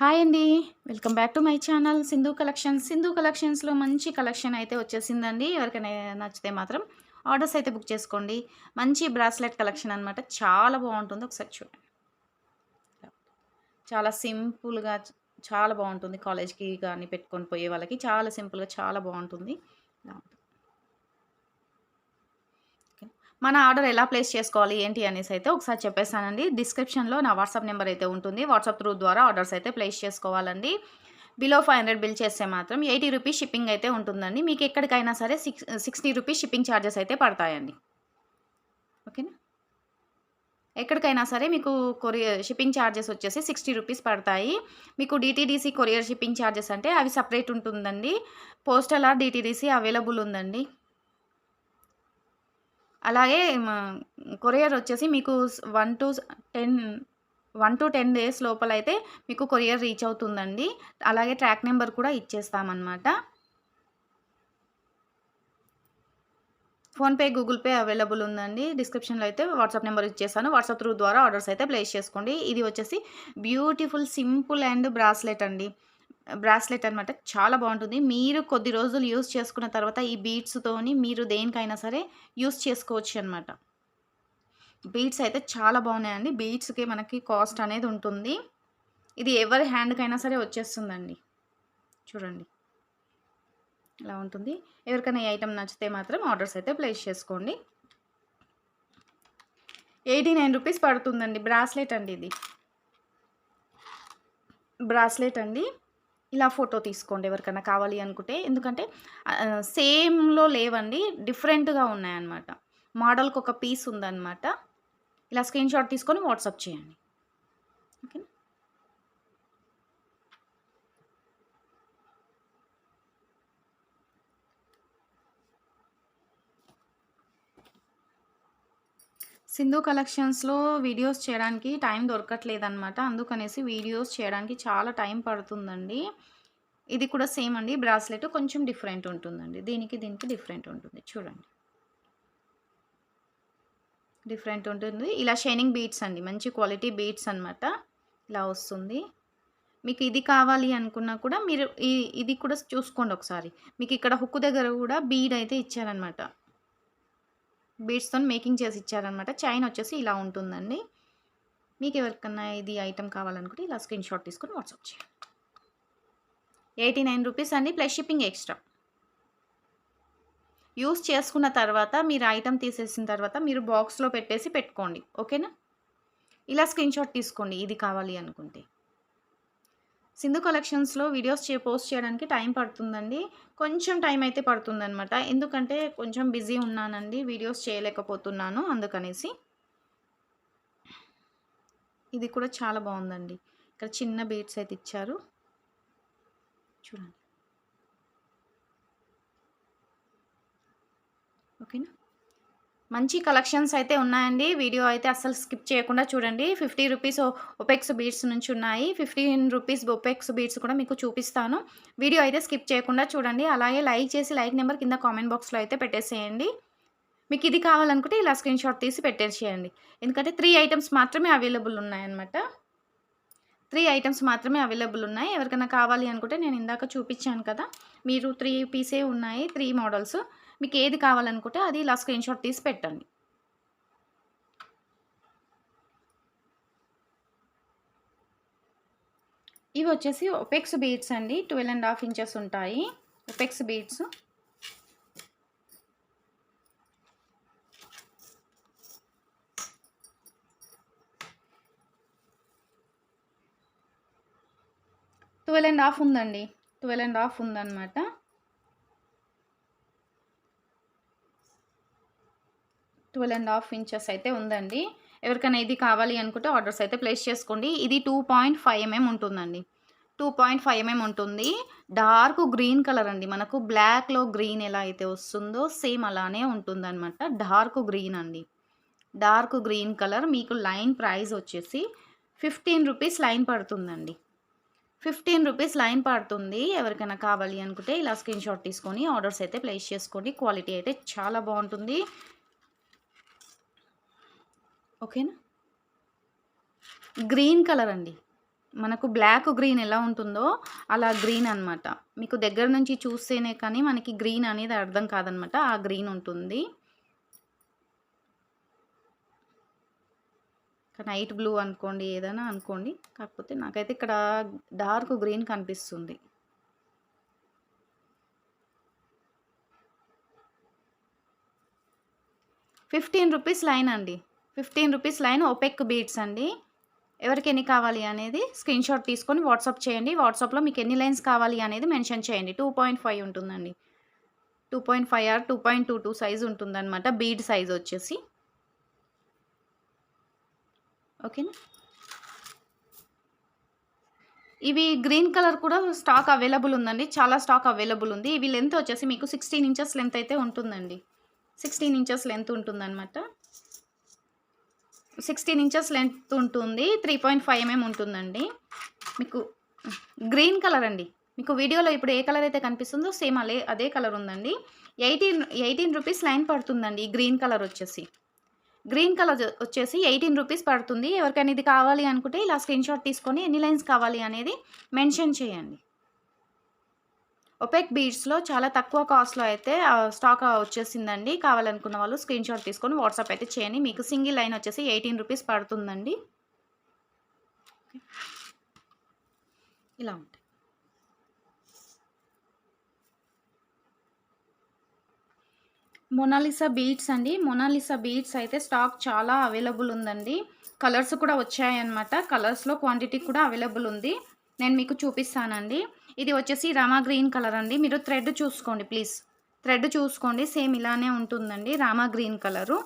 Hi అండి. Welcome back to my channel Sindhu collections. Sindhu కలెక్షన్స్లో మంచి కలెక్షన్ అయితే వచ్చేసిందండి. ఎవరికైనా నచ్చితే మాత్రం ఆర్డర్స్ అయితే బుక్ చేసుకోండి. మంచి బ్రాస్లెట్ కలెక్షన్ అనమాట చాలా బాగుంటుంది. ఒకసారి చూడండి. చాలా సింపుల్గా చాలా బాగుంటుంది. కాలేజ్కి కానీ పెట్టుకొని పోయే వాళ్ళకి చాలా సింపుల్గా చాలా బాగుంటుంది ఇలా ఉంటుంది ఓకే. మన ఆర్డర్ ఎలా ప్లేస్ చేసుకోవాలి ఏంటి అనేసి అయితే ఒకసారి చెప్పేస్తానండి డిస్క్రిప్షన్లో నా వాట్సాప్ నెంబర్ అయితే ఉంటుంది. వాట్సాప్ త్రూ ద్వారా ఆర్డర్స్ అయితే ప్లేస్ చేసుకోవాలండి. బిలో ఫైవ్ హండ్రెడ్ బిల్ చేస్తే మాత్రం ఎయిటీ రూపీస్ షిప్పింగ్ అయితే ఉంటుందండి. మీకు ఎక్కడికైనా సరే six sixty rupees shipping charges అయితే పడతాయండి. ఓకేనా? ఎక్కడికైనా సరే మీకు కొరియర్ షిప్పింగ్ ఛార్జెస్ వచ్చేసి సిక్స్టీ రూపీస్ పడతాయి. మీకు డిటీడీసీ కొరియర్ షిప్పింగ్ ఛార్జెస్ అంటే అవి సపరేట్ ఉంటుందండి. పోస్టల్ ఆర్ డిటీడీసీ అవైలబుల్ ఉందండి. అలాగే కొరియర్ వచ్చేసి మీకు one to ten one to ten days లోపల అయితే మీకు కొరియర్ రీచ్ అవుతుందండి. అలాగే ట్రాక్ నెంబర్ కూడా ఇచ్చేస్తామన్నమాట. ఫోన్పే గూగుల్ పే అవైలబుల్ ఉందండి. డిస్క్రిప్షన్లో అయితే వాట్సాప్ నెంబర్ ఇచ్చేసాను వాట్సాప్ త్రూ ద్వారా ఆర్డర్స్ అయితే ప్లేస్ చేసుకోండి. ఇది వచ్చేసి బ్యూటిఫుల్ సింపుల్ అండ్ బ్రాస్లెట్ అండి. బ్రాస్లెట్ అనమాట చాలా బాగుంటుంది. మీరు కొద్ది రోజులు యూస్ చేసుకున్న తర్వాత ఈ బీడ్స్తోని మీరు దేనికైనా సరే యూస్ చేసుకోవచ్చు అనమాట బీడ్స్ అయితే చాలా బాగున్నాయండి. బీడ్స్కి మనకి కాస్ట్ అనేది ఉంటుంది. ఇది ఎవరి హ్యాండ్కైనా సరే వచ్చేస్తుందండి. చూడండి. ఇలా ఉంటుంది. ఎవరికైనా ఈ ఐటెం నచ్చితే మాత్రం ఆర్డర్స్ అయితే ప్లేస్ చేసుకోండి. ఎయిటీ నైన్ రూపీస్ పడుతుందండి. బ్రాస్లెట్ అండి ఇది. బ్రాస్లెట్ అండి. ఇలా ఫోటో తీసుకోండి ఎవరికైనా కావాలి అనుకుంటే. ఎందుకంటే సేమ్లో లేవండి డిఫరెంట్గా ఉన్నాయన్నమాట. మోడల్కి ఒక పీస్ ఉందన్నమాట. ఇలా స్క్రీన్ షాట్ తీసుకొని వాట్సాప్ చేయండి. ఓకేనా? సింధు కలెక్షన్స్లో వీడియోస్ చేయడానికి టైం దొరకట్లేదన్నమాట. అందుకనేసి వీడియోస్ చేయడానికి చాలా టైం పడుతుందండి. ఇది కూడా సేమ్ అండి. బ్రాస్లెట్ కొంచెం డిఫరెంట్ ఉంటుందండి. దీనికి దీనికి డిఫరెంట్ ఉంటుంది. చూడండి. డిఫరెంట్ ఉంటుంది. ఇలా షైనింగ్ బీట్స్ అండి. మంచి క్వాలిటీ బీట్స్ అనమాట ఇలా వస్తుంది. మీకు ఇది కావాలి అనుకున్నా కూడా మీరు ఇది కూడా చూసుకోండి ఒకసారి. మీకు ఇక్కడ హుక్కు దగ్గర కూడా బీడ్ అయితే ఇచ్చారనమాట బీడ్స్తో మేకింగ్ చేసి ఇచ్చారనమాట చైన్ వచ్చేసి ఇలా ఉంటుందండి. మీకు ఎవరికన్నా ఇది ఐటెం కావాలనుకుంటే ఇలా స్క్రీన్ షాట్ తీసుకొని వాట్సాప్ చేయండి. ఎయిటీ నైన్ రూపీస్ అండి ప్లస్ షిప్పింగ్ ఎక్స్ట్రా. యూస్ చేసుకున్న తర్వాత మీరు ఐటెం తీసేసిన తర్వాత మీరు బాక్స్లో పెట్టేసి పెట్టుకోండి. ఓకేనా? ఇలా స్క్రీన్ షాట్ తీసుకోండి. ఇది కావాలి అనుకుంటే. సింధు కలెక్షన్స్లో వీడియోస్ చే పోస్ట్ చేయడానికి టైం పడుతుందండి. కొంచెం టైం అయితే పడుతుందనమాట ఎందుకంటే కొంచెం బిజీ ఉన్నానండి. వీడియోస్ చేయలేకపోతున్నాను అందుకనేసి. ఇది కూడా చాలా బాగుందండి. ఇక్కడ చిన్న బీట్స్ అయితే ఇచ్చారు. చూడండి. ఓకేనా? మంచి కలెక్షన్స్ అయితే ఉన్నాయండి. వీడియో అయితే అస్సలు స్కిప్ చేయకుండా చూడండి. ఫిఫ్టీ రూపీస్ ఒపెక్స్ బీడ్స్ నుంచి ఉన్నాయి. ఫిఫ్టీన్ రూపీస్ ఒపెక్స్ బీడ్స్ కూడా మీకు చూపిస్తాను. వీడియో అయితే స్కిప్ చేయకుండా చూడండి. అలాగే లైక్ చేసి లైక్ నెంబర్ కింద కామెంట్ బాక్స్లో అయితే పెట్టేసేయండి. మీకు ఇది కావాలనుకుంటే ఇలా స్క్రీన్ షాట్ తీసి పెట్టేసేయండి. ఎందుకంటే త్రీ ఐటమ్స్ మాత్రమే అవైలబుల్ ఉన్నాయన్నమాట. త్రీ ఐటమ్స్ మాత్రమే అవైలబుల్ ఉన్నాయి. ఎవరికైనా కావాలి అనుకుంటే నేను ఇందాక చూపించాను కదా. మీరు త్రీ పీసే ఉన్నాయి త్రీ మోడల్స్. మీకు ఏది కావాలనుకుంటే అది ఇలా స్క్రీన్ షాట్ తీసి పెట్టండి. ఇవి వచ్చేసి ఒపెక్స్ బీడ్స్ అండి. ట్వెల్వ్ అండ్ హాఫ్ ఇంచెస్ ఉంటాయి. ఒపెక్స్ బీడ్స్ ట్వెల్వ్ అండ్ హాఫ్ ఉందండి. ట్వెల్వ్ అండ్ హాఫ్ ఉందన్నమాట. ట్వెల్వ్ అండ్ హాఫ్ ఇంచెస్ అయితే ఉందండి. ఎవరికైనా ఇది కావాలి అనుకుంటే ఆర్డర్స్ అయితే ప్లేస్ చేసుకోండి. ఇది టూ పాయింట్ ఫైవ్ ఎంఎం ఉంటుందండి. టూ పాయింట్ ఫైవ్ ఎంఎం ఉంటుంది. డార్క్ గ్రీన్ కలర్ అండి. మనకు బ్లాక్లో గ్రీన్ ఎలా అయితే వస్తుందో సేమ్ అలానే ఉంటుందన్నమాట. డార్క్ గ్రీన్ అండి. డార్క్ గ్రీన్ కలర్ మీకు లైన్ ప్రైస్ వచ్చేసి ఫిఫ్టీన్ రూపీస్ లైన్ పడుతుందండి. ఫిఫ్టీన్ రూపీస్ లైన్ పడుతుంది. ఎవరికైనా కావాలి అనుకుంటే ఇలా స్క్రీన్ షాట్ తీసుకొని ఆర్డర్స్ అయితే ప్లేస్ చేసుకోండి. క్వాలిటీ అయితే చాలా బాగుంటుంది. ఓకేనా? గ్రీన్ కలర్ అండి. మనకు బ్లాక్ గ్రీన్ ఎలా ఉంటుందో అలా గ్రీన్ అనమాట మీకు దగ్గర నుంచి చూస్తేనే కానీ మనకి గ్రీన్ అనేది అర్థం కాదనమాట ఆ గ్రీన్ ఉంటుంది. నైట్ బ్లూ అనుకోండి ఏదైనా అనుకోండి. కాకపోతే నాకైతే ఇక్కడ డార్క్ గ్రీన్ కనిపిస్తుంది. ఫిఫ్టీన్ రూపీస్ లైన్ అండి. Fifteen rupees line opaque beads అండి. ఎవరికి ఎన్ని కావాలి అనేది స్క్రీన్ షాట్ తీసుకొని వాట్సాప్ చేయండి. వాట్సాప్లో మీకు ఎన్ని లైన్స్ కావాలి అనేది మెన్షన్ చేయండి. టూ పాయింట్ ఫైవ్ ఉంటుందండి. Two point five or two point two two size ఉంటుందన్నమాట. బీడ్ సైజ్ వచ్చేసి. ఓకేనా? ఇవి గ్రీన్ కలర్ కూడా స్టాక్ అవైలబుల్ ఉందండి. చాలా స్టాక్ అవైలబుల్ ఉంది. ఇవి లెంత్ వచ్చేసి మీకు సిక్స్టీన్ ఇంచెస్ లెంత్ అయితే ఉంటుందండి. సిక్స్టీన్ ఇంచెస్ లెంత్ ఉంటుందన్నమాట. సిక్స్టీన్ ఇంచెస్ లెంత్ ఉంటుంది త్రీ పాయింట్ ఫైవ్ ఎంఎం ఉంటుందండి. మీకు గ్రీన్ కలర్ అండి. మీకు వీడియోలో ఇప్పుడు ఏ కలర్ అయితే కనిపిస్తుందో సేమ్ అదే అదే కలర్ ఉందండి. ఎయిటీన్ ఎయిటీన్ రూపీస్ లైన్ పడుతుందండి ఈ గ్రీన్ కలర్ వచ్చేసి. గ్రీన్ కలర్ వచ్చేసి ఎయిటీన్ రూపీస్ పడుతుంది. ఎవరికైనా ఇది కావాలి అనుకుంటే ఇలా స్క్రీన్ షాట్ తీసుకొని ఎన్ని లైన్స్ కావాలి అనేది మెన్షన్ చేయండి. ఒపెక్ బీడ్స్లో చాలా తక్కువ కాస్ట్లో అయితే స్టాక్ వచ్చేసిందండి. కావాలనుకున్న వాళ్ళు స్క్రీన్ షాట్ తీసుకొని వాట్సాప్ అయితే చేయండి. మీకు సింగిల్ లైన్ వచ్చేసి ఎయిటీన్ రూపీస్ పడుతుందండి. ఇలా ఉంటాయి. మొనాలిసా బీడ్స్ అండి. మొనాలిసా బీడ్స్ అయితే స్టాక్ చాలా అవైలబుల్ ఉందండి. కలర్స్ కూడా వచ్చాయన్నమాట. కలర్స్లో క్వాంటిటీ కూడా అవైలబుల్ ఉంది. నేను మీకు చూపిస్తానండి. ఇది వచ్చేసి రామా గ్రీన్ కలర్ అండి. మీరు థ్రెడ్ చూసుకోండి ప్లీజ్. థ్రెడ్ చూసుకోండి. సేమ్ ఇలానే ఉంటుందండి రామా గ్రీన్ కలరు.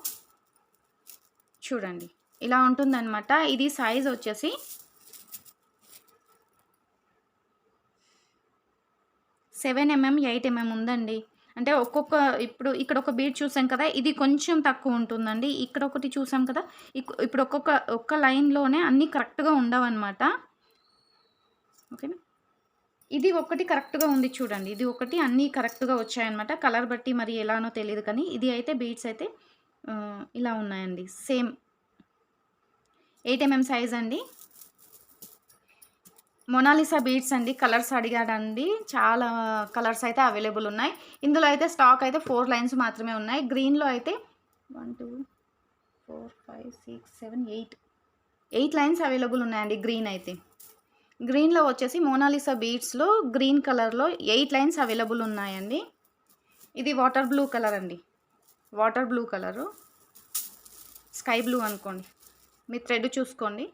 చూడండి. ఇలా ఉంటుందన్నమాట. ఇది సైజ్ వచ్చేసి సెవెన్ ఎంఎం ఎయిట్ ఎంఎం ఉందండి. అంటే ఒక్కొక్క ఇప్పుడు ఇక్కడ ఒక బీడ్ చూసాం కదా ఇది కొంచెం తక్కువ ఉంటుందండి. ఇక్కడ ఒకటి చూసాం కదా ఇప్పుడు ఒక్కొక్క ఒక్క లైన్లోనే అన్నీ కరెక్ట్గా ఉండవన్నమాట. ఓకేనా? ఇది ఒకటి కరెక్ట్గా ఉంది చూడండి. ఇది ఒకటి అన్నీ కరెక్ట్గా వచ్చాయన్నమాట. కలర్ బట్టి మరి ఎలానో తెలియదు కానీ ఇది అయితే బీడ్స్ అయితే ఇలా ఉన్నాయండి. సేమ్ ఎయిట్ ఎంఎం సైజ్ అండి. మొనాలిసా బీడ్స్ అండి. కలర్స్ అడిగాడండి. చాలా కలర్స్ అయితే అవైలబుల్ ఉన్నాయి. ఇందులో అయితే స్టాక్ అయితే ఫోర్ లైన్స్ మాత్రమే ఉన్నాయి. గ్రీన్లో అయితే one two four five six seven eight. Eight lines available ఉన్నాయండి గ్రీన్ అయితే. గ్రీన్లో వచ్చేసి మోనాలిసా బీడ్స్లో గ్రీన్ కలర్లో ఎయిట్ లైన్స్ అవైలబుల్ ఉన్నాయండి. ఇది వాటర్ బ్లూ కలర్ అండి. Water blue colour. Sky blue అనుకోండి. మీ థ్రెడ్ చూసుకోండి.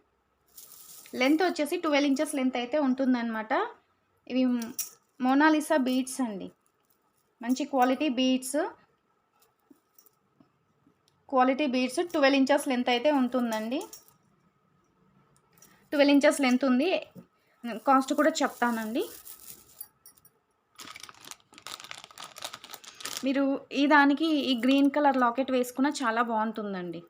లెంత్ వచ్చేసి ట్వెల్వ్ ఇంచెస్ లెంత్ అయితే ఉంటుందన్నమాట. ఇవి మోనాలిసా బీడ్స్ అండి. మంచి quality beads quality beads twelve inches length అయితే ఉంటుందండి. ట్వెల్వ్ ఇంచెస్ లెంత్ ఉంది. కాస్ట్ కూడా చెప్తానండి. మీరు ఈ దానికి ఈ గ్రీన్ కలర్ లాకెట్ వేసుకున్న చాలా బాగుంటుందండి.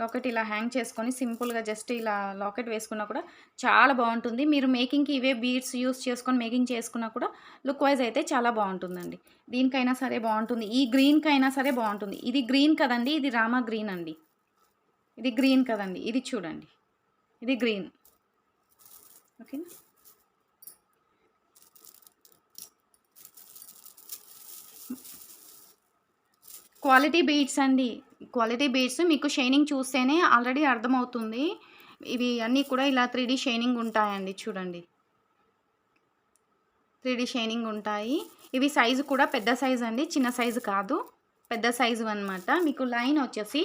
లాకెట్ ఇలా హ్యాంగ్ చేసుకొని సింపుల్గా జస్ట్ ఇలా లాకెట్ వేసుకున్నా కూడా చాలా బాగుంటుంది. మీరు మేకింగ్కి ఇవే బీడ్స్ యూస్ చేసుకొని మేకింగ్ చేసుకున్నా కూడా లుక్ వైజ్ అయితే చాలా బాగుంటుందండి. దీనికైనా సరే బాగుంటుంది. ఈ గ్రీన్కైనా సరే బాగుంటుంది. ఇది గ్రీన్ కదండి. ఇది రామా గ్రీన్ అండి. ఇది గ్రీన్ కదండి. ఇది చూడండి. ఇది గ్రీన్. ఓకేనా క్వాలిటీ బీడ్స్ అండి. క్వాలిటీ బీడ్స్ మీకు షైనింగ్ చూస్తేనే ఆల్రెడీ అర్థమవుతుంది. ఇవి అన్నీ కూడా ఇలా త్రీ డీ షైనింగ్ ఉంటాయండి చూడండి. త్రీ డీ షైనింగ్ ఉంటాయి. ఇవి సైజు కూడా పెద్ద సైజు అండి చిన్న సైజు కాదు. పెద్ద సైజు అన్నమాట. మీకు లైన్ వచ్చేసి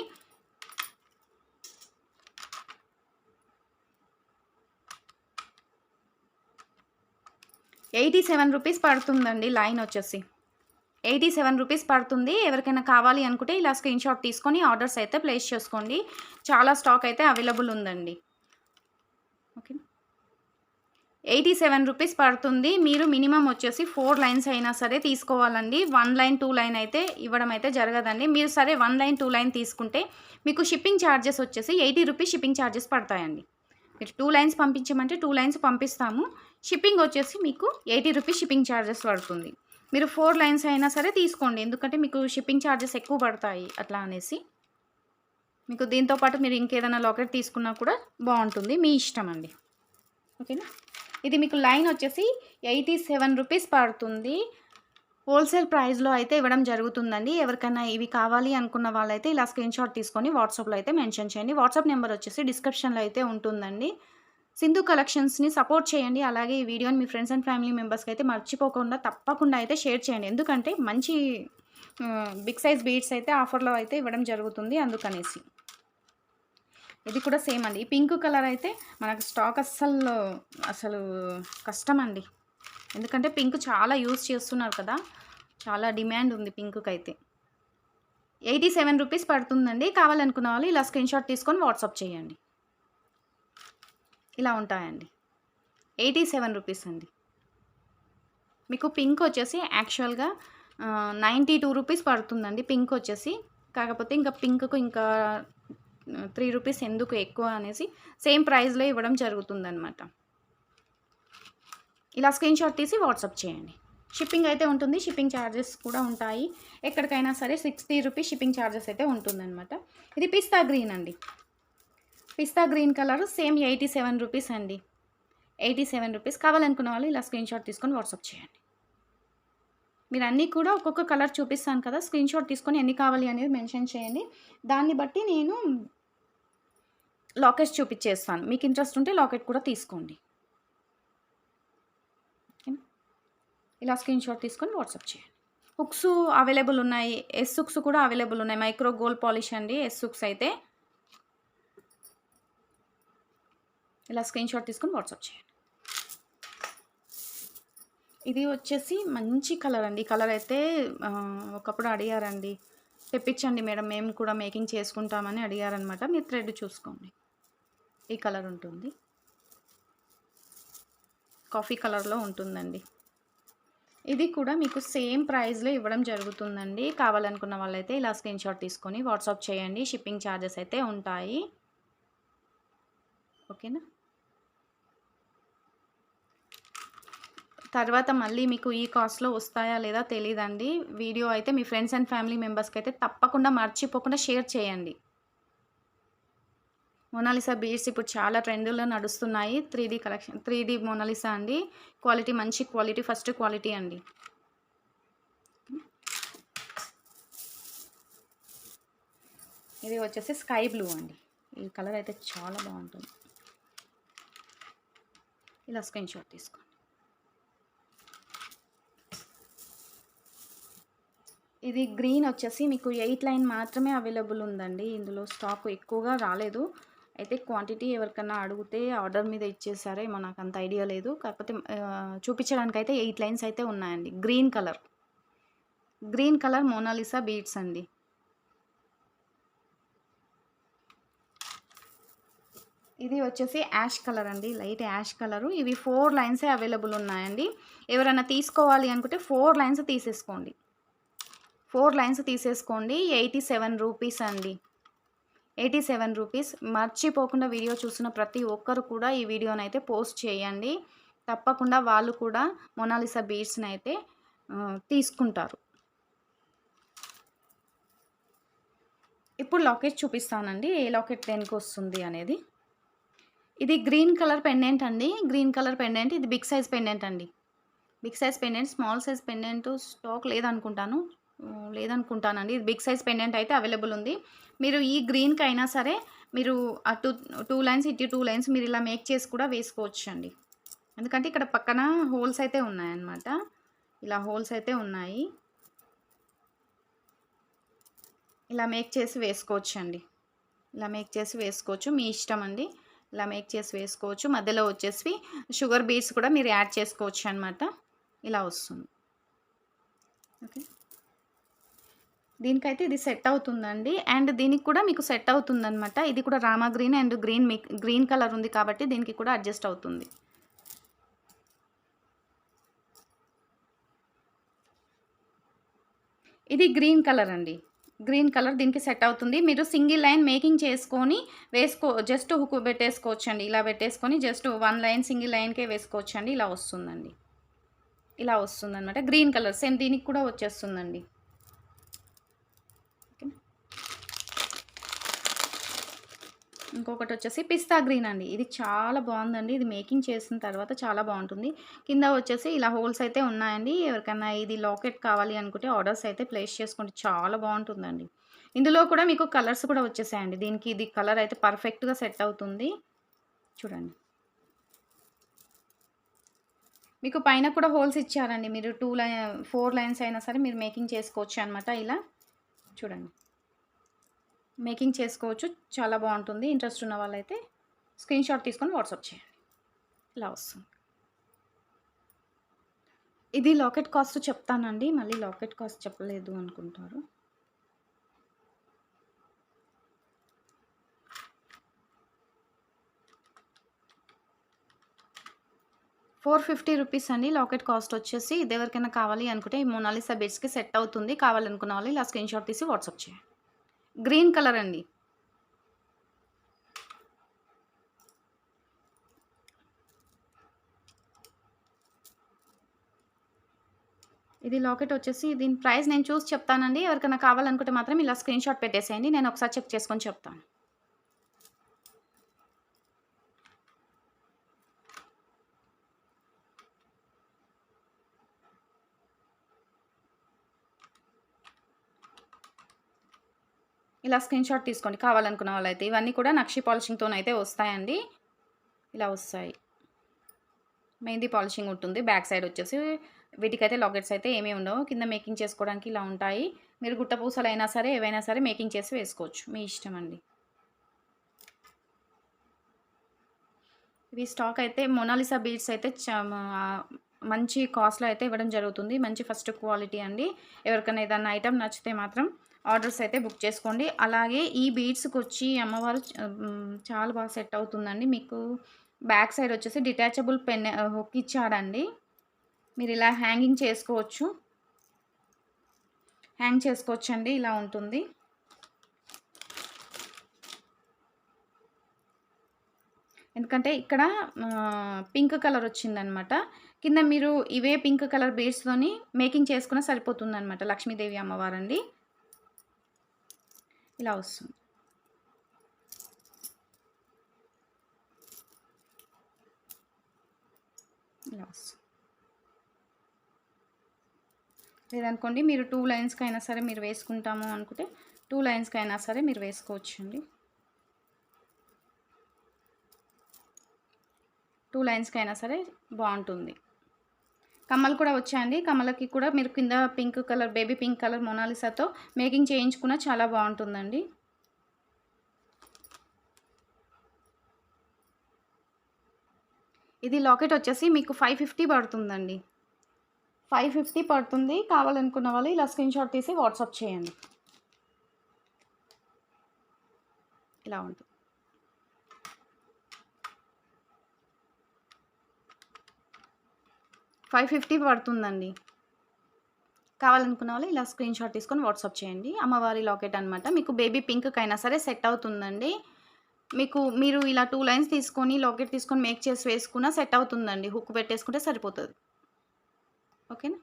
ఎయిటీ సెవెన్ రూపీస్ పడుతుందండి లైన్ వచ్చేసి. ఎయిటీ సెవెన్ రూపీస్ పడుతుంది. ఎవరికైనా కావాలి అనుకుంటే ఇలా స్క్రీన్ షాట్ తీసుకొని ఆర్డర్స్ అయితే ప్లేస్ చేసుకోండి. చాలా స్టాక్ అయితే అవైలబుల్ ఉందండి. ఓకే. ఎయిటీ సెవెన్ రూపీస్ పడుతుంది. మీరు మినిమం వచ్చేసి ఫోర్ లైన్స్ అయినా సరే తీసుకోవాలండి. వన్ లైన్ టూ లైన్ అయితే ఇవ్వడం అయితే జరగదండి. మీరు సరే వన్ లైన్ టూ లైన్ తీసుకుంటే మీకు షిప్పింగ్ ఛార్జెస్ వచ్చేసి ఎయిటీ రూపీస్ షిప్పింగ్ ఛార్జెస్ పడతాయండి. మీరు టూ లైన్స్ పంపించమంటే టూ లైన్స్ పంపిస్తాము. షిప్పింగ్ వచ్చేసి మీకు ఎయిటీ రూపీస్ షిప్పింగ్ ఛార్జెస్ పడుతుంది. మీరు ఫోర్ లైన్స్ అయినా సరే తీసుకోండి. ఎందుకంటే మీకు షిప్పింగ్ ఛార్జెస్ ఎక్కువ పడతాయి. అట్లా అనేసి మీకు దీంతో పాటు మీరు ఇంకేదైనా లాకెట్ తీసుకున్నా కూడా బాగుంటుంది. మీ ఇష్టం అండి. ఓకేనా? ఇది మీకు లైన్ వచ్చేసి ఎయిటీ సెవెన్ రూపీస్ పడుతుంది. హోల్సేల్ ప్రైస్లో అయితే ఇవ్వడం జరుగుతుందండి. ఎవరికైనా ఇవి కావాలి అనుకున్న వాళ్ళైతే ఇలా స్క్రీన్ షాట్ తీసుకొని వాట్సాప్లో అయితే మెన్షన్ చేయండి. వాట్సాప్ నెంబర్ వచ్చేసి డిస్క్రిప్షన్లో అయితే ఉంటుందండి. సింధు కలెక్షన్స్ని సపోర్ట్ చేయండి. అలాగే ఈ వీడియోని మీ ఫ్రెండ్స్ అండ్ ఫ్యామిలీ మెంబర్స్కి అయితే మర్చిపోకుండా తప్పకుండా అయితే షేర్ చేయండి. ఎందుకంటే మంచి బిగ్ సైజ్ బీడ్స్ అయితే ఆఫర్లో అయితే ఇవ్వడం జరుగుతుంది అందుకనేసి. ఇది కూడా సేమ్ అండి. ఈ పింక్ కలర్ అయితే మనకు స్టాక్ అస్సలు అసలు కష్టం అండి. ఎందుకంటే పింక్ చాలా యూజ్ చేస్తున్నారు కదా. చాలా డిమాండ్ ఉంది పింక్కి అయితే ఎయిటీ సెవెన్ రూపీస్ పడుతుందండి. కావాలనుకున్న వాళ్ళు ఇలా స్క్రీన్ షాట్ తీసుకొని వాట్సాప్ చేయండి. ఇలా ఉంటాయండి. ఎయిటీ సెవెన్ రూపీస్ అండి. మీకు పింక్ వచ్చేసి యాక్చువల్గా నైంటీ టూ రూపీస్ పడుతుందండి పింక్ వచ్చేసి. కాకపోతే ఇంకా పింక్కు ఇంకా త్రీ రూపీస్ ఎందుకు ఎక్కువ అనేసి సేమ్ ప్రైస్లో ఇవ్వడం జరుగుతుందన్నమాట. ఇలా స్క్రీన్ షాట్ తీసి వాట్సాప్ చేయండి. షిప్పింగ్ అయితే ఉంటుంది షిప్పింగ్ ఛార్జెస్ కూడా ఉంటాయి. ఎక్కడికైనా సరే సిక్స్టీ రూపీస్ షిప్పింగ్ ఛార్జెస్ అయితే ఉంటుందన్నమాట. ఇది పిస్తా గ్రీన్ అండి. పిస్తా green colour same eighty seven rupees అండి. ఎయిటీ సెవెన్ రూపీస్ కావాలనుకున్న వాళ్ళు ఇలా స్క్రీన్ షాట్ తీసుకొని వాట్సాప్ చేయండి. మీరు అన్నీ కూడా ఒక్కొక్క కలర్ చూపిస్తాను కదా స్క్రీన్ షాట్ తీసుకొని ఎన్ని కావాలి అనేది మెన్షన్ చేయండి. దాన్ని బట్టి నేను లాకెట్స్ చూపించేస్తాను. మీకు ఇంట్రెస్ట్ ఉంటే లాకెట్ కూడా తీసుకోండి. ఓకేనా? ఇలా స్క్రీన్ షాట్ తీసుకొని వాట్సాప్ చేయండి. హుక్స్ అవైలబుల్ ఉన్నాయి. ఎస్ హుక్స్ కూడా అవైలబుల్ ఉన్నాయి. మైక్రో గోల్డ్ పాలిష్ అండి. ఎస్ హుక్స్ అయితే ఇలా స్క్రీన్ షాట్ తీసుకొని వాట్సాప్ చేయండి ఇది వచ్చేసి మంచి కలర్ అండి. కలర్ అయితే ఒకప్పుడు అడిగారండి. తెప్పించండి మేడం మేము కూడా మేకింగ్ చేసుకుంటామని అడిగారనమాట మీరు థ్రెడ్ చూసుకోండి. ఈ కలర్ ఉంటుంది. కాఫీ కలర్లో ఉంటుందండి. ఇది కూడా మీకు సేమ్ ప్రైస్లో ఇవ్వడం జరుగుతుందండి. కావాలనుకున్న వాళ్ళైతే ఇలా స్క్రీన్ షాట్ తీసుకొని వాట్సాప్ చేయండి. షిప్పింగ్ ఛార్జెస్ అయితే ఉంటాయి. ఓకేనా? తర్వాత మళ్ళీ మీకు ఈ కాస్ట్లో వస్తాయా లేదా తెలియదండి వీడియో అయితే మీ ఫ్రెండ్స్ అండ్ ఫ్యామిలీ మెంబర్స్కి అయితే తప్పకుండా మర్చిపోకుండా షేర్ చేయండి. మొనాలిసా బీడ్స్ ఇప్పుడు చాలా ట్రెండ్లో నడుస్తున్నాయి. Three D collection three D Mona Lisa అండి. క్వాలిటీ మంచి క్వాలిటీ ఫస్ట్ క్వాలిటీ అండి. ఇది వచ్చేసి స్కై బ్లూ అండి. ఈ కలర్ అయితే చాలా బాగుంటుంది. ఇలా స్క్రీన్ షాట్ తీసుకోండి. ఇది గ్రీన్ వచ్చేసి మీకు ఎయిట్ లైన్ మాత్రమే అవైలబుల్ ఉందండి. ఇందులో స్టాక్ ఎక్కువగా రాలేదు. అయితే క్వాంటిటీ ఎవరికన్నా అడిగితే ఆర్డర్ మీద ఇచ్చేసారేమో నాకు అంత ఐడియా లేదు. కాకపోతే చూపించడానికి అయితే ఎయిట్ లైన్స్ అయితే ఉన్నాయండి. Green colour. Green colour Mona Lisa beads అండి. ఇది వచ్చేసి యాష్ కలర్ అండి. Light ash colour. ఇవి ఫోర్ లైన్సే అవైలబుల్ ఉన్నాయండి. ఎవరైనా తీసుకోవాలి అనుకుంటే ఫోర్ లైన్స్ తీసేసుకోండి. ఫోర్ లైన్స్ తీసేసుకోండి. ఎయిటీ సెవెన్ రూపీస్ అండి. Eighty seven rupees. మర్చిపోకుండా వీడియో చూసిన ప్రతి ఒక్కరు కూడా ఈ వీడియోని అయితే పోస్ట్ చేయండి. తప్పకుండా వాళ్ళు కూడా మొనాలిసా బీడ్స్ని అయితే తీసుకుంటారు. ఇప్పుడు లాకెట్ చూపిస్తానండి. ఏ లాకెట్ దేనికి వస్తుంది అనేది. ఇది గ్రీన్ కలర్ పెండెంట్ అండి. గ్రీన్ కలర్ పెండెంట్ ఇది బిగ్ సైజ్ పెండెంట్ అండి. Big size pendant small size pendant stock లేదనుకుంటాను. లేదనుకుంటానండి. ఇది బిగ్ సైజ్ పెండెంట్ అయితే అవైలబుల్ ఉంది. మీరు ఈ గ్రీన్కి అయినా సరే మీరు అటు టూ లైన్స్ ఇటు టూ లైన్స్ మీరు ఇలా మేక్ చేసి కూడా వేసుకోవచ్చు అండి ఎందుకంటే ఇక్కడ పక్కన హోల్స్ అయితే ఉన్నాయన్నమాట. ఇలా హోల్స్ అయితే ఉన్నాయి. ఇలా మేక్ చేసి వేసుకోవచ్చు అండి ఇలా మేక్ చేసి వేసుకోవచ్చు. మీ ఇష్టం అండి. ఇలా మేక్ చేసి వేసుకోవచ్చు. మధ్యలో వచ్చేసి షుగర్ బీట్స్ కూడా మీరు యాడ్ చేసుకోవచ్చు అనమాట ఇలా వస్తుంది. ఓకే దీనికైతే ఇది సెట్ అవుతుందండి. అండ్ దీనికి కూడా మీకు సెట్ అవుతుందనమాట ఇది కూడా రామా గ్రీన్ అండ్ గ్రీన్ మిక్ గ్రీన్ కలర్ ఉంది కాబట్టి దీనికి కూడా అడ్జస్ట్ అవుతుంది. ఇది గ్రీన్ కలర్ అండి. గ్రీన్ కలర్ దీనికి సెట్ అవుతుంది. మీరు సింగిల్ లైన్ మేకింగ్ చేసుకొని వేసుకో జస్ట్ హుక్ పెట్టేసుకోవచ్చు అండి ఇలా పెట్టేసుకొని జస్ట్ వన్ లైన్ సింగిల్ లైన్కే వేసుకోవచ్చండి. ఇలా వస్తుందండి. ఇలా వస్తుంది అనమాట గ్రీన్ కలర్ సేమ్ దీనికి కూడా వచ్చేస్తుందండి. ఇంకొకటి వచ్చేసి పిస్తా గ్రీన్ అండి. ఇది చాలా బాగుందండి. ఇది మేకింగ్ చేసిన తర్వాత చాలా బాగుంటుంది. కింద వచ్చేసి ఇలా హోల్స్ అయితే ఉన్నాయండి. ఎవరికైనా ఇది లాకెట్ కావాలి అనుకుంటే ఆర్డర్స్ అయితే ప్లేస్ చేసుకోండి చాలా బాగుంటుందండి. ఇందులో కూడా మీకు కలర్స్ కూడా వచ్చేసాయండి. దీనికి ఇది కలర్ అయితే పర్ఫెక్ట్గా సెట్ అవుతుంది. చూడండి. మీకు పైన కూడా హోల్స్ ఇచ్చారండి. మీరు టూ లైన్ ఫోర్ లైన్స్ అయినా సరే మీరు మేకింగ్ చేసుకోవచ్చు అనమాట ఇలా. చూడండి. మేకింగ్ చేసుకోవచ్చు. చాలా బాగుంటుంది. ఇంట్రెస్ట్ ఉన్న వాళ్ళైతే స్క్రీన్ షాట్ తీసుకొని వాట్సాప్ చేయండి. ఇలా వస్తుంది. ఇది లాకెట్ కాస్ట్ చెప్తానండి. మళ్ళీ లాకెట్ కాస్ట్ చెప్పలేదు అనుకుంటారు. ఫోర్ ఫిఫ్టీ రూపీస్ అండి లాకెట్ కాస్ట్ వచ్చేసి. ఇది ఎవరికైనా కావాలి అనుకుంటే ఈ మోనాలిసా బెడ్స్కి సెట్ అవుతుంది. కావాలనుకున్న వాళ్ళు ఇలా స్క్రీన్ షాట్ తీసి వాట్సాప్ చేయండి. గ్రీన్ కలర్ అండి. ఇది లాకెట్ వచ్చేసి దీని ప్రైస్ నేను చూసి చెప్తానండి. ఎవరికైనా కావాలనుకుంటే మాత్రం ఇలా స్క్రీన్ షాట్ పెట్టేసేయండి. నేను ఒకసారి చెక్ చేసుకొని చెప్తాను. ఇలా స్క్రీన్ షాట్ తీసుకోండి. కావాలనుకున్న వాళ్ళైతే ఇవన్నీ కూడా నక్షి పాలిషింగ్తో అయితే వస్తాయండి. ఇలా వస్తాయి. మెహందీ పాలిషింగ్ ఉంటుంది. బ్యాక్ సైడ్ వచ్చేసి వీటికైతే లాకెట్స్ అయితే ఏమీ ఉండవు. కింద మేకింగ్ చేసుకోవడానికి ఇలా ఉంటాయి. మీరు గుట్ట పూసలు అయినా సరే ఏవైనా సరే మేకింగ్ చేసి వేసుకోవచ్చు. మీ ఇష్టం అండి. ఇవి స్టాక్ అయితే మొనాలిసా బీడ్స్ అయితే మంచి కాస్ట్లో అయితే ఇవ్వడం జరుగుతుంది. మంచి ఫస్ట్ క్వాలిటీ అండి. ఎవరికైనా ఏదైనా ఐటమ్ నచ్చితే మాత్రం ఆర్డర్స్ అయితే బుక్ చేసుకోండి. అలాగే ఈ బీడ్స్కి వచ్చి అమ్మవారు చాలా బాగా సెట్ అవుతుందండి. మీకు బ్యాక్ సైడ్ వచ్చేసి డిటాచబుల్ పెన్ హుక్ ఇచ్చాడండి. మీరు ఇలా హ్యాంగింగ్ చేసుకోవచ్చు. హ్యాంగ్ చేసుకోవచ్చు అండి ఇలా ఉంటుంది. ఎందుకంటే ఇక్కడ పింక్ కలర్ వచ్చిందనమాట. కింద మీరు ఇవే పింక్ కలర్ బీడ్స్తోని మేకింగ్ చేసుకున్న సరిపోతుందనమాట లక్ష్మీదేవి అమ్మవారండి. ఇలా వస్తుంది. ఇలా వస్తుంది. లేదనుకోండి మీరు టూ లైన్స్కి అయినా సరే మీరు వేసుకుంటాము అనుకుంటే టూ లైన్స్కి అయినా సరే మీరు వేసుకోవచ్చు అండి టూ లైన్స్కి అయినా సరే బాగుంటుంది. కమ్మలు కూడా వచ్చాయండి. కమ్మలకి కూడా మీరు కింద pink colour baby pink colour మొనాలిసాతో making చేయించుకున్న చాలా బాగుంటుందండి. ఇది లాకెట్ వచ్చేసి మీకు ఫైవ్ ఫిఫ్టీ పడుతుందండి. ఫైవ్ ఫిఫ్టీ పడుతుంది. కావాలనుకున్న వాళ్ళు ఇలా స్క్రీన్ షాట్ తీసి వాట్సాప్ చేయండి. ఇలా ఉంటుంది. ఫైవ్ ఫిఫ్టీ పడుతుందండి. కావాలనుకున్న వాళ్ళు ఇలా స్క్రీన్ షాట్ తీసుకొని వాట్సాప్ చేయండి. అమ్మవారి లాకెట్ అనమాట మీకు బేబీ పింక్కి అయినా సరే సెట్ అవుతుందండి. మీకు మీరు ఇలా టూ లైన్స్ తీసుకొని లాకెట్ తీసుకొని మేక్ చేసి వేసుకున్నా సెట్ అవుతుందండి. హుక్ పెట్టేసుకుంటే సరిపోతుంది. ఓకేనా?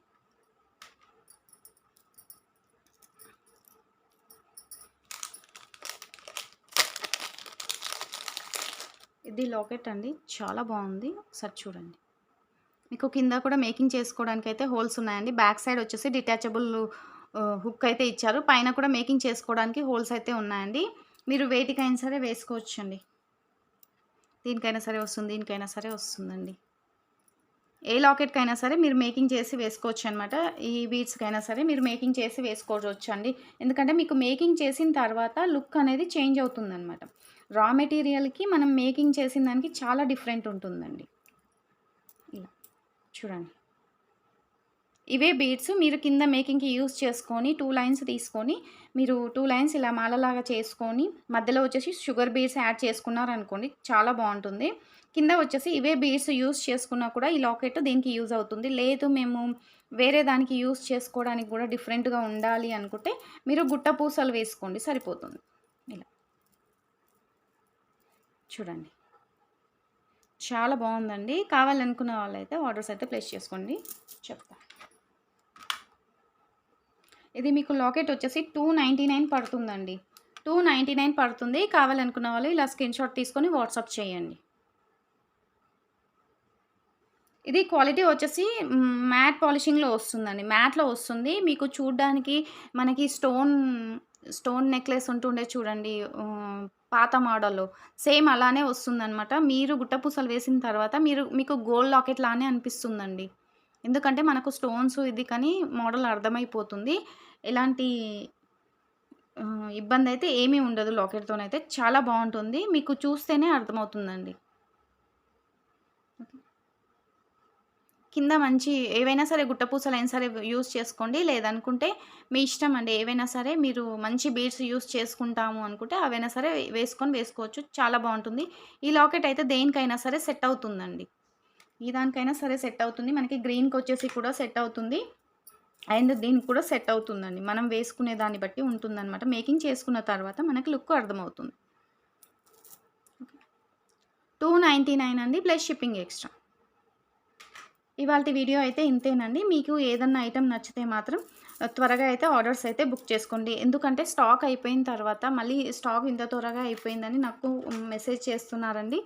ఇది లాకెట్ అండి. చాలా బాగుంది. ఒకసారి చూడండి. మీకు కింద కూడా మేకింగ్ చేసుకోవడానికి అయితే హోల్స్ ఉన్నాయండి. బ్యాక్ సైడ్ వచ్చేసి డిటాచబుల్ హుక్ అయితే ఇచ్చారు. పైన కూడా మేకింగ్ చేసుకోవడానికి హోల్స్ అయితే ఉన్నాయండి. మీరు వేటికైనా సరే వేసుకోవచ్చండి. దీనికైనా సరే వస్తుంది దీనికైనా సరే వస్తుందండి. ఏ లాకెట్కైనా సరే మీరు మేకింగ్ చేసి వేసుకోవచ్చు అనమాట ఈ బీడ్స్కైనా సరే మీరు మేకింగ్ చేసి వేసుకోవచ్చు అండి ఎందుకంటే మీకు మేకింగ్ చేసిన తర్వాత లుక్ అనేది చేంజ్ అవుతుందన్నమాట. రా మెటీరియల్కి మనం మేకింగ్ చేసిన దానికి చాలా డిఫరెంట్ ఉంటుందండి. చూడండి. ఇవే బీడ్స్ మీరు కింద మేకింగ్కి యూస్ చేసుకొని టూ లైన్స్ తీసుకొని మీరు టూ లైన్స్ ఇలా మాలలాగా చేసుకొని మధ్యలో వచ్చేసి షుగర్ బీడ్స్ యాడ్ చేసుకున్నారనుకోండి చాలా బాగుంటుంది. కింద వచ్చేసి ఇవే బీడ్స్ యూస్ చేసుకున్నా కూడా ఈ లాకెట్ దీనికి యూజ్ అవుతుంది. లేదు మేము వేరే దానికి యూస్ చేసుకోవడానికి కూడా డిఫరెంట్గా ఉండాలి అనుకుంటే మీరు గుట్ట పూసలు వేసుకోండి సరిపోతుంది. ఇలా. చూడండి. చాలా బాగుందండి. కావాలనుకున్న వాళ్ళైతే ఆర్డర్స్ అయితే ప్లేస్ చేసుకోండి. చెప్తా. ఇది మీకు లాకెట్ వచ్చేసి టూ నైంటీ నైన్ పడుతుందండి. టూ నైంటీ నైన్ పడుతుంది. కావాలనుకున్న వాళ్ళు ఇలా స్క్రీన్ షాట్ తీసుకొని వాట్సాప్ చేయండి. ఇది క్వాలిటీ వచ్చేసి మ్యాట్ పాలిషింగ్లో వస్తుందండి. మ్యాట్లో వస్తుంది. మీకు చూడ్డానికి మనకి స్టోన్ స్టోన్ నెక్లెస్ ఉంటుండే చూడండి. పాత మోడల్లో సేమ్ అలానే వస్తుందనమాట మీరు గుట్టపూసలు వేసిన తర్వాత మీరు మీకు గోల్డ్ లాకెట్ లానే అనిపిస్తుందండి. ఎందుకంటే మనకు స్టోన్స్ ఇది కానీ మోడల్ అర్థమైపోతుంది. ఎలాంటి ఇబ్బంది అయితే ఏమీ ఉండదు లాకెట్తోనైతే. చాలా బాగుంటుంది. మీకు చూస్తేనే అర్థమవుతుందండి. కింద మంచి ఏవైనా సరే గుట్టపూసలైనా అయినా సరే యూస్ చేసుకోండి. లేదనుకుంటే మీ ఇష్టం అండి. ఏవైనా సరే మీరు మంచి బీడ్స్ యూస్ చేసుకుంటాము అనుకుంటే అవైనా సరే వేసుకొని వేసుకోవచ్చు. చాలా బాగుంటుంది. ఈ లాకెట్ అయితే దేనికైనా సరే సెట్ అవుతుందండి. ఈ దానికైనా సరే సెట్ అవుతుంది. మనకి గ్రీన్కి వచ్చేసి కూడా సెట్ అవుతుంది. అండ్ దీనికి కూడా సెట్ అవుతుందండి. మనం వేసుకునే దాన్ని బట్టి ఉంటుందన్నమాట. మేకింగ్ చేసుకున్న తర్వాత మనకి లుక్ అర్థమవుతుంది. టూ నైంటీ నైన్ అండి. Plus shipping extra. ఇవాళ వీడియో అయితే ఇంతేనండి. మీకు ఏదన్నా ఐటెం నచ్చితే మాత్రం త్వరగా అయితే ఆర్డర్స్ అయితే బుక్ చేసుకోండి. ఎందుకంటే స్టాక్ అయిపోయిన తర్వాత మళ్ళీ స్టాక్ ఇంత త్వరగా అయిపోయిందని నాకు మెసేజ్ చేస్తున్నారండి.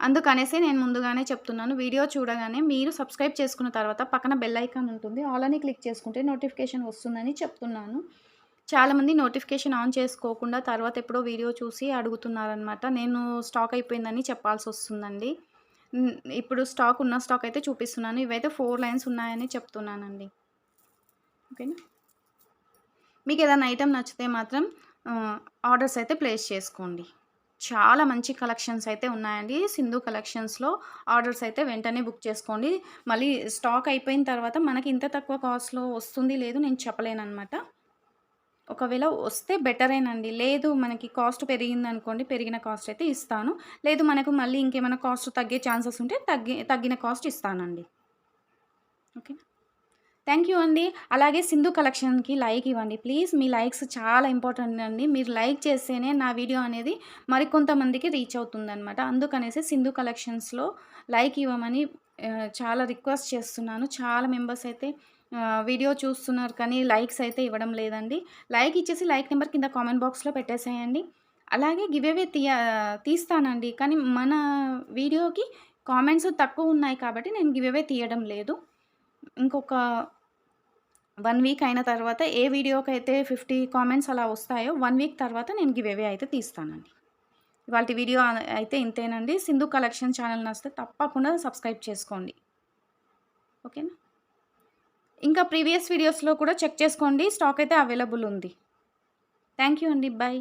అందుకనేసి నేను ముందుగానే చెప్తున్నాను. వీడియో చూడగానే మీరు సబ్స్క్రైబ్ చేసుకున్న తర్వాత పక్కన బెల్ ఐకాన్ ఉంటుంది. ఆల్ అని క్లిక్ చేసుకుంటే నోటిఫికేషన్ వస్తుందని చెప్తున్నాను. చాలామంది నోటిఫికేషన్ ఆన్ చేసుకోకుండా తర్వాత ఎప్పుడో వీడియో చూసి అడుగుతున్నారనమాట నేను స్టాక్ అయిపోయిందని చెప్పాల్సి వస్తుందండి. ఇప్పుడు స్టాక్ ఉన్న స్టాక్ అయితే చూపిస్తున్నాను. ఇవైతే ఫోర్ లైన్స్ ఉన్నాయని చెప్తున్నానండి. ఓకేనా? మీకు ఏదైనా ఐటెం నచ్చితే మాత్రం ఆర్డర్స్ అయితే ప్లేస్ చేసుకోండి. చాలా మంచి కలెక్షన్స్ అయితే ఉన్నాయండి. సింధు కలెక్షన్స్లో ఆర్డర్స్ అయితే వెంటనే బుక్ చేసుకోండి. మళ్ళీ స్టాక్ అయిపోయిన తర్వాత మనకి ఇంత తక్కువ కాస్ట్లో వస్తుంది లేదు నేను చెప్పలేను అనమాట ఒకవేళ వస్తే బెటరేనండి. లేదు మనకి కాస్ట్ పెరిగింది అనుకోండి పెరిగిన కాస్ట్ అయితే ఇస్తాను. లేదు మనకు మళ్ళీ ఇంకేమైనా కాస్ట్ తగ్గే ఛాన్సెస్ ఉంటే తగ్గి తగ్గిన కాస్ట్ ఇస్తానండి. ఓకే? థ్యాంక్ యూ అండి. అలాగే సింధు కలెక్షన్కి లైక్ ఇవ్వండి. ప్లీజ్ మీ లైక్స్ చాలా ఇంపార్టెంట్ అండి. మీరు లైక్ చేస్తేనే నా వీడియో అనేది మరికొంతమందికి రీచ్ అవుతుందన్నమాట. అందుకనేసి సింధు కలెక్షన్స్లో లైక్ ఇవ్వమని చాలా రిక్వెస్ట్ చేస్తున్నాను. చాలా మెంబర్స్ అయితే వీడియో చూస్తున్నారు కానీ లైక్స్ అయితే ఇవ్వడం లేదండి. లైక్ ఇచ్చేసి లైక్ నెంబర్ కింద కామెంట్ బాక్స్లో పెట్టేసేయండి. అలాగే గివేవే తీయ తీస్తానండి. కానీ మన వీడియోకి కామెంట్స్ తక్కువ ఉన్నాయి కాబట్టి నేను గివేవే తీయడం లేదు. ఇంకొక వన్ వీక్ అయిన తర్వాత ఏ వీడియోకి అయితే ఫిఫ్టీ కామెంట్స్ అలా వస్తాయో వన్ వీక్ తర్వాత నేను గివేవే అయితే తీస్తానండి. ఇవాళ వీడియో అయితే ఇంతేనండి. సింధు కలెక్షన్ ఛానల్ నచ్చితే తప్పకుండా సబ్స్క్రైబ్ చేసుకోండి. ఓకేనా? ఇంకా ప్రీవియస్ వీడియోస్లో కూడా చెక్ చేసుకోండి. స్టాక్ అయితే అవైలబుల్ ఉంది. థ్యాంక్ యూ అండి. బాయ్.